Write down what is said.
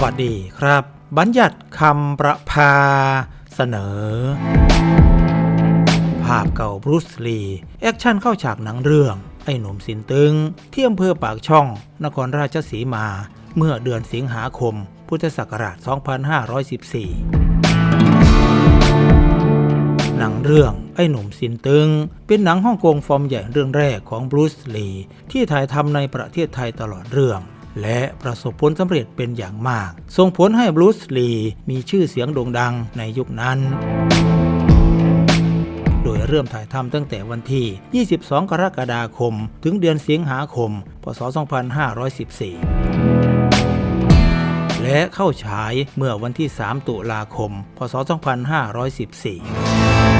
วัสดีครับ บัญญัติคำประพาเสนอ ภาพเก่าบรูซลี แอคชั่นเข้าฉากหนังเรื่อง ไอ้หนุ่มสินตึง ที่อำเภอปากช่อง นครราชสีมา เมื่อเดือนสิงหาคม พุทธศักราช 2514 หนังเรื่องไอ้หนุ่มสินตึง เป็นหนังฮ่องกงฟอร์มใหญ่เรื่องแรกของบรูซลี ที่ถ่ายทำในประเทศไทยตลอดเรื่อง และประสบผลสำเร็จเป็นอย่างมาก ส่งผลให้บรูซลีมีชื่อเสียงโด่งดังในยุคนั้นโดยเริ่มถ่ายทำตั้งแต่วันที่ 22 กรกฎาคม ถึงเดือนสิงหาคม พศ 2514 และเข้าฉายเมื่อวันที่ 3 ตุลาคม พศ 2514